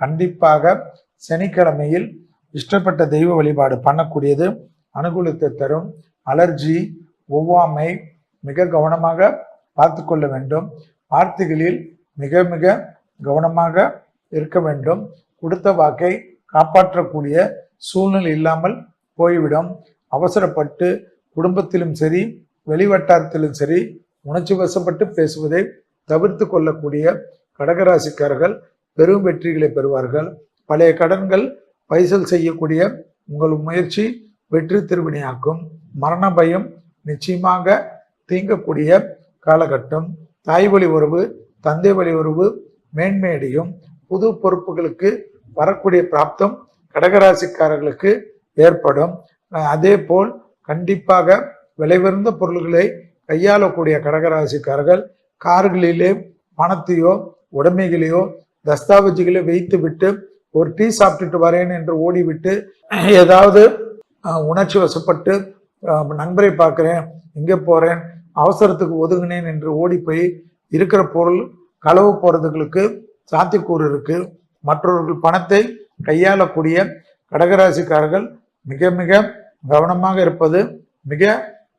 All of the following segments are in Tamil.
கண்டிப்பாக சனிக்கிழமையில் இஷ்டப்பட்ட தெய்வ வழிபாடு பண்ணக்கூடியது. அனுகூலத்தை தரும். அலர்ஜி ஒவ்வாமை மிக கவனமாக பார்த்து கொள்ள வேண்டும். வார்த்தைகளில் மிக மிக கவனமாக இருக்க வேண்டும். கொடுத்த வாக்கை காப்பாற்றக்கூடிய சூழ்நிலை இல்லாமல் போய்விடும். அவசரப்பட்டு குடும்பத்திலும் சரி வெளிவட்டாரத்திலும் சரி உணர்ச்சி வசப்பட்டு பேசுவதை தவிர்த்து கொள்ளக்கூடிய கடகராசிக்காரர்கள் பெரும் வெற்றிகளை பெறுவார்கள். பழைய கடன்கள் பைசல் செய்யக்கூடிய உங்கள் முயற்சி வெற்றி திருவினையாக்கும். மரண பயம் நிச்சயமாக தீங்கக்கூடிய காலகட்டம். தாய் வழி உறவு தந்தை வழி உறவு மேன்மையடையும் புது பொறுப்புகளுக்கு வரக்கூடிய பிராப்தம் கடகராசிக்காரர்களுக்கு ஏற்படும். அதே போல் கண்டிப்பாக விலையுயர்ந்த பொருள்களை கையாளக்கூடிய கடகராசிக்காரர்கள் கார்களிலே பணத்தையோ உடைமைகளையோ தஸ்தாவேஜுகளை வைத்து விட்டு ஒரு டீ சாப்பிட்டுட்டு வரேன் என்று ஓடிவிட்டு ஏதாவது உணர்ச்சி வசப்பட்டு நண்பரை பார்க்குறேன் இங்கே போகிறேன் அவசரத்துக்கு ஒதுங்கினேன் என்று ஓடி போய் இருக்கிற பொருள் களவு போகிறதுகளுக்கு சாத்தியக்கூறு இருக்குது மற்றவர்கள் பணத்தை கையாளக்கூடிய கடகராசிக்காரர்கள் மிக மிக கவனமாக இருப்பது மிக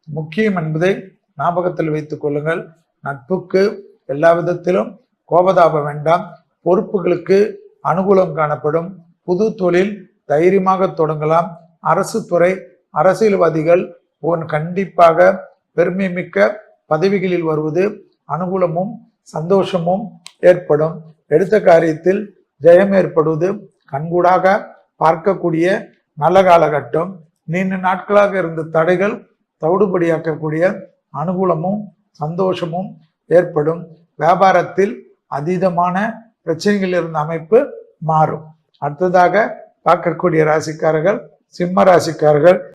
முக்கியம் என்பதை ஞாபகத்தில் வைத்துக் கொள்ளுங்கள். நட்புக்கு எல்லா விதத்திலும் கோபதாபம் வேண்டாம். பொறுப்புகளுக்கு அனுகூலம் காணப்படும். புது தொழில் தைரியமாக தொடங்கலாம். அரசு துறை அரசியல்வாதிகள் உன் கண்டிப்பாக பெருமை மிக்க பதவிகளில் வருவது. அனுகூலமும் சந்தோஷமும் ஏற்படும். எடுத்த காரியத்தில் ஜெயம் ஏற்படுவது. கண்கூடாக பார்க்கக்கூடிய நல்ல காலகட்டம். நீண்ட நாட்களாக இருந்த தடைகள் தவிடுபடியாக்கக்கூடிய அனுகூலமும் சந்தோஷமும் ஏற்படும். வியாபாரத்தில் அதீதமான பிரச்சனைகள் இருந்த அமைப்பு மாறும். அடுத்ததாக பார்க்கக்கூடிய ராசிக்காரர்கள் சிம்ம ராசிக்காரர்கள்